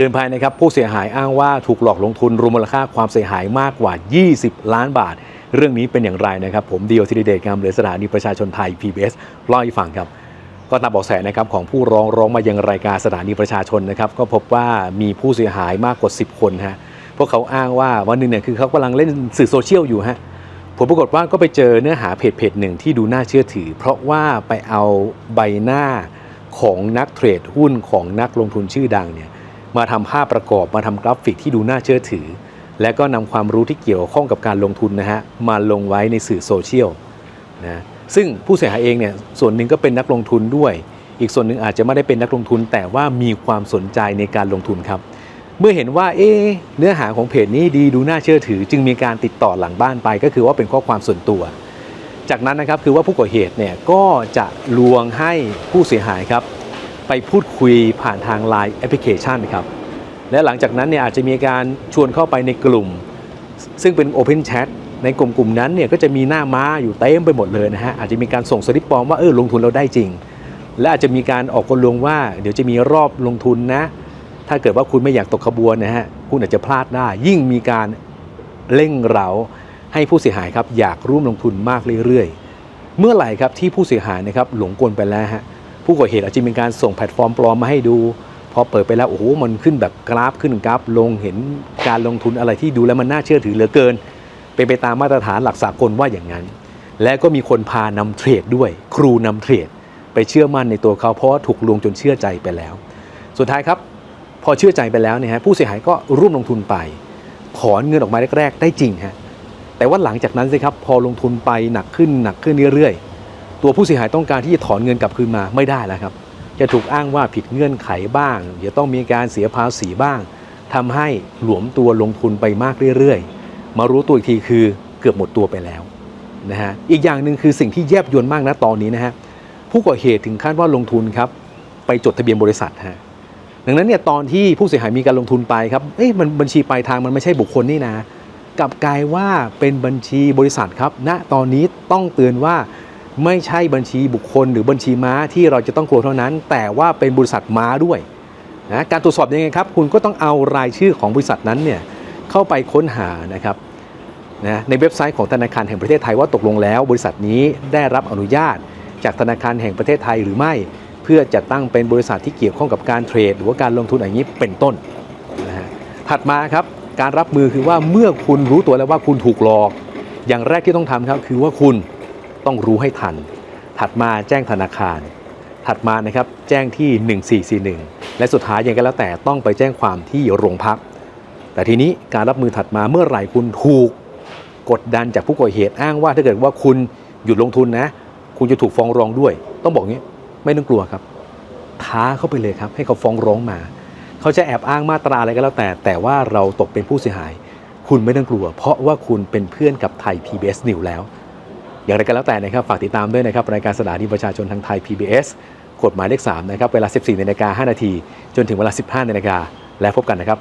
เดินภายนะครับผู้เสียหายอ้างว่าถูกหลอกลงทุนรวมมูลค่าความเสียหายมากกว่า 20 ล้านบาท เรื่องนี้เป็นอย่างไรนะครับ ผมเดียวธีรเดชงามเหลือสถานีประชาชนไทย PBS เล่าให้ฟังครับ ก็ตามเบอกแสนะครับของผู้ร้องร้องมายังรายการสถานีประชาชนนะครับก็พบว่ามีผู้เสียหายมากกว่า 10 คนฮะพวกเขาอ้างว่าวันหนึ่งเนี่ยคือเขากำลังเล่นสื่อโซเชียลอยู่ฮะผลปรากฏว่าก็ไปเจอเนื้อหาเพจเพจหนึ่งที่ดูน่าเชื่อถือ เพราะว่าไปเอาใบหน้าของนักเทรดหุ้นของนักลงทุนชื่อดังเนี่ย มาทำภาพประกอบมาทำกราฟิกที่ดูน่าเชื่อถือ และก็นำความรู้ที่เกี่ยวข้องกับการลงทุนนะฮะมาลงไว้ในสื่อโซเชียลนะซึ่งผู้เสียหายเองเนี่ยส่วนหนึ่งก็เป็นนักลงทุนด้วย อีกส่วนหนึ่งอาจจะไม่ได้เป็นนักลงทุน แต่ว่ามีความสนใจในการลงทุนครับ เมื่อเห็นว่าเอ๊เนื้อหาของเพจนี้ดีดูน่าเชื่อถือ จึงมีการติดต่อหลังบ้านไป ก็คือว่าเป็นข้อความส่วนตัว จากนั้นนะครับคือว่าผู้ก่อเหตุเนี่ยก็จะลวงให้ผู้เสียหายครับ ไปพูดคุยผ่านทาง Line แอปพลิเคชันครับ และหลังจากนั้นเนี่ยอาจจะมีการชวนเข้าไปในกลุ่ม ซึ่งเป็น Open Chat ในกลุ่มกลุ่มนั้นเนี่ยก็จะมีหน้าม้าอยู่เต็มไปหมดเลยนะฮะอาจจะมีการส่งสลิปปลอมว่าเออลงทุนเราได้จริง และอาจจะมีการออกกลลวงว่า เดี๋ยวจะมีรอบลงทุนนะ ถ้าเกิดว่าคุณไม่อยากตกขบวนนะฮะคุณอาจจะพลาดได้ ยิ่งมีการเร่งเร้าให้ผู้เสียหายครับอยากร่วมลงทุนมากเรื่อยๆ เมื่อไหร่ครับที่ผู้เสียหายนะครับหลงกลไปแล้วฮะ ผู้ก่อเหตุอาจจะมีการส่งแพลตฟอร์มปลอมมาให้ดู พอเปิดไปแล้วโอ้โหมันขึ้นแบบกราฟขึ้นกราฟลงเห็นการลงทุนอะไรที่ดูแล้วมันน่าเชื่อถือเหลือเกินเป็นไปตามมาตรฐานหลักสากลว่าอย่างนั้น และก็มีคนพานำเทรดด้วย ครูนำเทรด ไปเชื่อมั่นในตัวเขาเพราะถูกลวงจนเชื่อใจไปแล้ว สุดท้ายครับ พอเชื่อใจไปแล้วเนี่ยฮะผู้เสียหายก็ร่วมลงทุนไปถอนเงินออกมาแรกๆ ได้จริงฮะแต่ว่าหลังจากนั้นสิครับพอลงทุนไปหนักขึ้นหนักขึ้นเรื่อยๆ ตัวผู้เสียหายต้องการที่จะถอนเงินกลับคืนมาไม่ได้แล้วครับ จะถูกอ้างว่าผิดเงื่อนไขบ้างเดี๋ยวต้องมีการเสียภาษีบ้างทำให้หลวมตัวลงทุนไปมากเรื่อยๆ มารู้ตัวอีกทีคือเกือบหมดตัวไปแล้วนะฮะอีกอย่างหนึ่งคือสิ่งที่แยบยลมากนะตอนนี้นะฮะผู้ก่อเหตุถึงขั้นว่าลงทุนครับไปจดทะเบียนบริษัทฮะดังนั้นเนี่ยตอนที่ผู้เสียหายมีการลงทุนไปครับเอ๊ะมันบัญชีปลายทางมันไม่ใช่บุคคลนี่นะกลับกลายว่าเป็นบัญชีบริษัทครับณตอนนี้ต้องเตือนว่า ไม่ใช่บัญชีบุคคลหรือบัญชีม้าที่เราจะต้องกลัวเท่านั้น แต่ว่าเป็นบริษัทม้าด้วยนะการตรวจสอบยังไงครับ คุณก็ต้องเอารายชื่อของบริษัทนั้นเนี่ยเข้าไปค้นหานะครับนะในเว็บไซต์ของธนาคารแห่งประเทศไทยว่าตกลงแล้ว บริษัทนี้ได้รับอนุญาต จากธนาคารแห่งประเทศไทยหรือไม่ เพื่อจะตั้งเป็นบริษัทที่เกี่ยวข้องกับการเทรด หรือว่าการลงทุนอย่างนี้เป็นต้นนะฮะถัดมาครับการรับมือคือว่าเมื่อคุณรู้ตัวแล้วว่าคุณถูกหลอก อย่างแรกที่ต้องทำครับคือว่าคุณ ต้องรู้ให้ทัน ถัดมาแจ้งธนาคาร ถัดมานะครับแจ้งที่ 1441 และสุดท้ายยังไงก็แล้วแต่ต้องไปแจ้งความที่โรงพัก แต่ทีนี้การรับมือถัดมาเมื่อไหร่คุณถูก กดดันจากผู้ก่อเหตุอ้างว่าถ้าเกิดว่าคุณหยุดลงทุนนะ คุณจะถูกฟ้องร้องด้วย ต้องบอกงี้ไม่ต้องกลัวครับ ท้าเข้าไปเลยครับ ให้เขาฟ้องร้องมา เขาจะแอบอ้างมาตราอะไรก็แล้วแต่ แต่ว่าเราตกเป็นผู้เสียหาย คุณไม่ต้องกลัว เพราะว่าคุณเป็นเพื่อนกับไทย PBS News แล้ว อย่างไรก็แล้วแต่นะครับฝากติดตามด้วยนะครับรายการสถานีประชาชนทางไทย PBS กฎหมายเลข3นะครับเวลา 14นาฬิกา5นาทีจนถึงเวลา 15นาฬิกาและพบกันนะครับ